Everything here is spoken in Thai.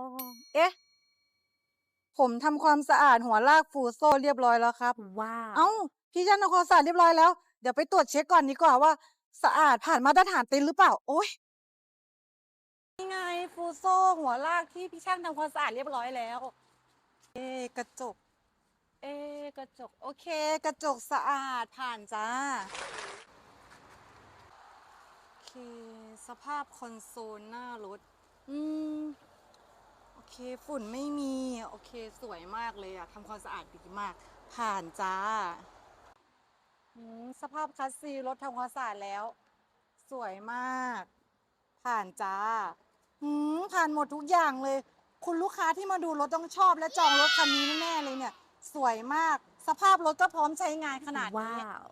อ๋อเอ๊ะ ผมทำความสะอาดหัวลากฟูโซเรียบร้อยแล้วครับ ว้าวเอ้า พี่ช่างทำความสะอาดเรียบร้อยแล้ว เดี๋ยวไปตรวจเช็คก่อนดีกว่าว่า สะอาดผ่านมาตรฐานเต็นท์หรือเปล่า โอ๊ยนี่ไงฟูโซหัวลากที่พี่ช่างทำความสะอาดเรียบร้อยแล้ว เอ๊ะกระจก เอ๊ะกระจก โอเค กระจกสะอาดผ่านจ้า โอเค สภาพคอนโซลหน้ารถ อืมโอ เคฝุ่นไม่มี โอเคสวยมากเลยอะทำความสะอาดดีมาก ผ่านจ้าอืมสภาพคัสซีรถทำความสะอาดแล้ว สวยมาก ผ่านจ้าอืมผ่านหมดทุกอย่างเลย คุณลูกค้าที่มาดูรถต้องชอบและจองรถคันนี้แน่ๆเลยเนี่ย สวยมาก สภาพรถก็พร้อมใช้งานขนาดนี้ว้าว